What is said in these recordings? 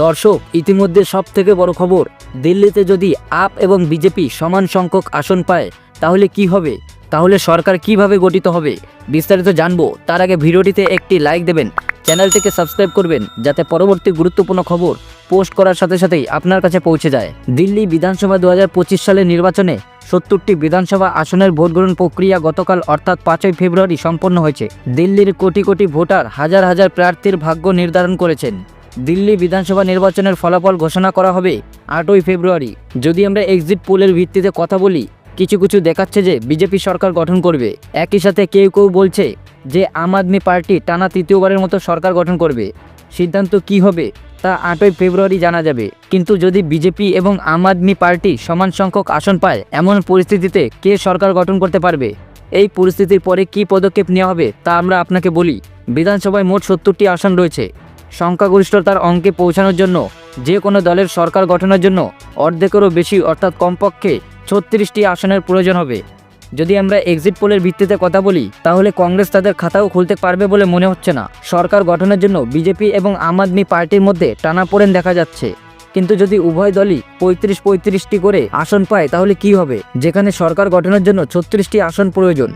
দর্শক, ইতিমধ্যে সব থেকে বড় খবর, দিল্লিতে যদি আপ এবং বিজেপি সমান সংখ্যক আসন পায়, তাহলে কি হবে? তাহলে সরকার কীভাবে গঠিত হবে? বিস্তারিত জানব। তার আগে ভিডিওটিতে একটি লাইক দেবেন, চ্যানেলটিকে সাবস্ক্রাইব করবেন, যাতে পরবর্তী গুরুত্বপূর্ণ খবর পোস্ট করার সাথে সাথেই আপনার কাছে পৌঁছে যায়। দিল্লি বিধানসভা দু হাজার পঁচিশ সালের নির্বাচনে সত্তরটি বিধানসভা আসনের ভোট গ্রহণ প্রক্রিয়া গতকাল, অর্থাৎ পাঁচই ফেব্রুয়ারি, সম্পন্ন হয়েছে। দিল্লির কোটি কোটি ভোটার হাজার হাজার প্রার্থীর ভাগ্য নির্ধারণ করেছেন। দিল্লি বিধানসভা নির্বাচনের ফলাফল ঘোষণা করা হবে আটই ফেব্রুয়ারি। যদি আমরা এক্সিট পোলের ভিত্তিতে কথা বলি, কিছু কিছু দেখাচ্ছে যে বিজেপি সরকার গঠন করবে। একই সাথে কেউ কেউ বলছে যে আম আদমি পার্টি টানা তৃতীয়বারের মতো সরকার গঠন করবে। সিদ্ধান্ত কি হবে তা আটই ফেব্রুয়ারি জানা যাবে। কিন্তু যদি বিজেপি এবং আম আদমি পার্টি সমান সংখ্যক আসন পায়, এমন পরিস্থিতিতে কে সরকার গঠন করতে পারবে? এই পরিস্থিতির পরে কি পদক্ষেপ নেওয়া হবে তা আমরা আপনাকে বলি। বিধানসভায় মোট সত্তরটি আসন রয়েছে। সংখ্যাগরিষ্ঠতার অঙ্কে পৌঁছানোর জন্য, যে কোনো দলের সরকার গঠনের জন্য অর্ধেকেরও বেশি, অর্থাৎ কমপক্ষে ছত্রিশটি আসনের প্রয়োজন হবে। যদি আমরা এক্সিট পোলের ভিত্তিতে কথা বলি, তাহলে কংগ্রেস তাদের খাতাও খুলতে পারবে বলে মনে হচ্ছে না। সরকার গঠনের জন্য বিজেপি এবং আম আদমি পার্টির মধ্যে টানাপোড়েন দেখা যাচ্ছে। কিন্তু যদি উভয় দলই পঁয়ত্রিশ পঁয়ত্রিশটি করে আসন পায়, তাহলে কি হবে? যেখানে সরকার গঠনের জন্য ছত্রিশটি আসন প্রয়োজন।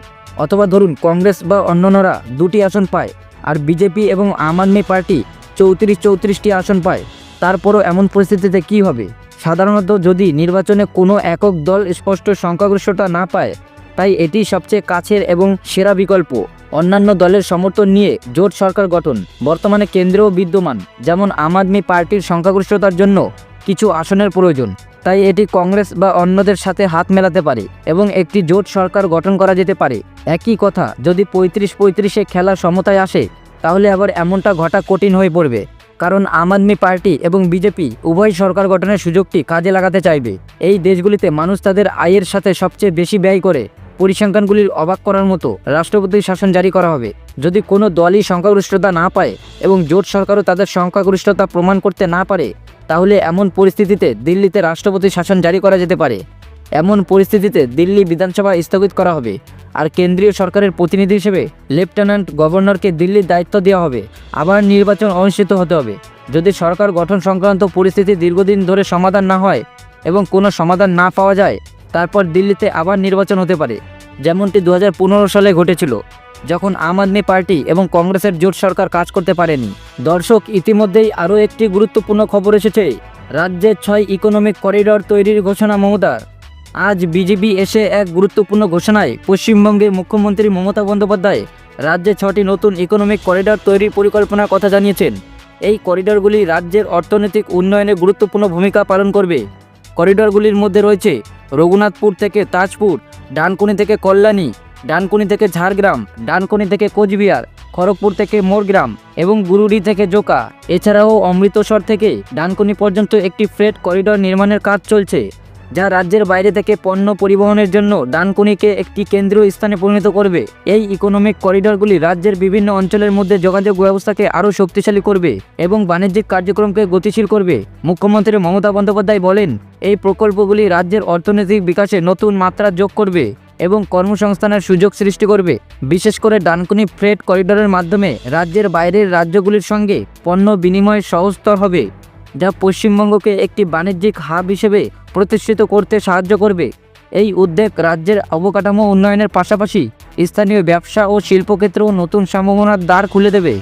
অথবা ধরুন কংগ্রেস বা অন্যান্যরা দুটি আসন পায়, আর বিজেপি এবং আম আদমি পার্টি চৌত্রিশ চৌত্রিশটি আসন পায়। তারপরও এমন পরিস্থিতিতে কি হবে? সাধারণত যদি নির্বাচনে কোনো একক দল স্পষ্ট সংখ্যাগরিষ্ঠতা না পায়, তাই এটি সবচেয়ে কাছের এবং সেরা বিকল্প। অন্যান্য দলের সমর্থন নিয়ে জোট সরকার গঠন। বর্তমানে কেন্দ্রেও বিদ্যমান, যেমন আম আদমি পার্টির সংখ্যাগরিষ্ঠতার জন্য কিছু আসনের প্রয়োজন। তাই এটি কংগ্রেস বা অন্যদের সাথে হাত মেলাতে পারে এবং একটি জোট সরকার গঠন করা যেতে পারে। একই কথা, যদি পঁয়ত্রিশ পঁয়ত্রিশে খেলা সমতায় আসে তাহলে আবার এমনটা ঘটা কঠিন হয়ে পড়বে। কারণ আম আদমি পার্টি এবং বিজেপি উভয় সরকার গঠনের সুযোগটি কাজে লাগাতে চাইবে। এই দেশগুলিতে মানুষ তাদের আয়ের সাথে সবচেয়ে বেশি ব্যয় করে। পরিসংখ্যানগুলির অবাক করার মতো রাষ্ট্রপতির শাসন জারি করা হবে। যদি কোনো দলই সংখ্যাগরিষ্ঠতা না পায় এবং জোট সরকারও তাদের সংখ্যাগরিষ্ঠতা প্রমাণ করতে না পারে, তাহলে এমন পরিস্থিতিতে দিল্লিতে রাষ্ট্রপতি শাসন জারি করা যেতে পারে। এমন পরিস্থিতিতে দিল্লি বিধানসভা স্থগিত করা হবে। আর কেন্দ্রীয় সরকারের প্রতিনিধি হিসেবে লেফটেন্যান্ট গভর্নরকে দিল্লির দায়িত্ব দেওয়া হবে। আবার নির্বাচন অনুষ্ঠিত হতে হবে। যদি সরকার গঠন সংক্রান্ত পরিস্থিতি দীর্ঘদিন ধরে সমাধান না হয় এবং কোনো সমাধান না পাওয়া যায়, তারপর দিল্লিতে আবার নির্বাচন হতে পারে, যেমনটি দু হাজার পনেরো সালে ঘটেছিল, যখন আম আদমি পার্টি এবং কংগ্রেসের জোট সরকার কাজ করতে পারেনি। দর্শক, ইতিমধ্যেই আরও একটি গুরুত্বপূর্ণ খবর এসেছে। রাজ্যে ছয় ইকোনমিক করিডর তৈরির ঘোষণা মমতার আজ বিজেপি এসে এক গুরুত্বপূর্ণ ঘোষণায় পশ্চিমবঙ্গের মুখ্যমন্ত্রী মমতা বন্দ্যোপাধ্যায় রাজ্যে ছটি নতুন ইকোনমিক করিডর তৈরির পরিকল্পনার কথা জানিয়েছেন। এই করিডরগুলি রাজ্যের অর্থনৈতিক উন্নয়নে গুরুত্বপূর্ণ ভূমিকা পালন করবে। করিডরগুলির মধ্যে রয়েছে রঘুনাথপুর থেকে তাজপুর, ডানকুনি থেকে কল্যাণী, ডানকুনি থেকে ঝাড়গ্রাম, ডানকুনি থেকে কোচবিহার, খড়গপুর থেকে মোরগ্রাম এবং গুরুডি থেকে জোকা। এছাড়াও অমৃতসর থেকে ডানকুনি পর্যন্ত একটি ফ্রেট করিডর নির্মাণের কাজ চলছে। যা রাজ্যের বাইরে থেকে পণ্য পরিবহনের জন্য ডানকুনিকে একটি কেন্দ্রীয় স্থানে পরিণত করবে। এই ইকোনমিক করিডরগুলি রাজ্যের বিভিন্ন অঞ্চলের মধ্যে যোগাযোগ ব্যবস্থাকে আরও শক্তিশালী করবে এবং বাণিজ্যিক কার্যক্রমকে গতিশীল করবে। মুখ্যমন্ত্রী মমতা বন্দ্যোপাধ্যায় বলেন, এই প্রকল্পগুলি রাজ্যের অর্থনৈতিক বিকাশে নতুন মাত্রা যোগ করবে এবং কর্মসংস্থানের সুযোগ সৃষ্টি করবে। বিশেষ করে ডানকুনি ফ্রেড করিডোরের মাধ্যমে রাজ্যের বাইরের রাজ্যগুলির সঙ্গে পণ্য বিনিময় সহজতর হবে, যা পশ্চিমবঙ্গকে একটি বাণিজ্যিক হাব হিসেবে প্রতিষ্ঠিত করতে সাহায্য করবে। এই উদ্যোগ রাজ্যের অবকাঠামো উন্নয়নের পাশাপাশি স্থানীয় ব্যবসা ও শিল্পক্ষেত্রেও নতুন সম্ভাবনার দ্বার খুলে দেবে।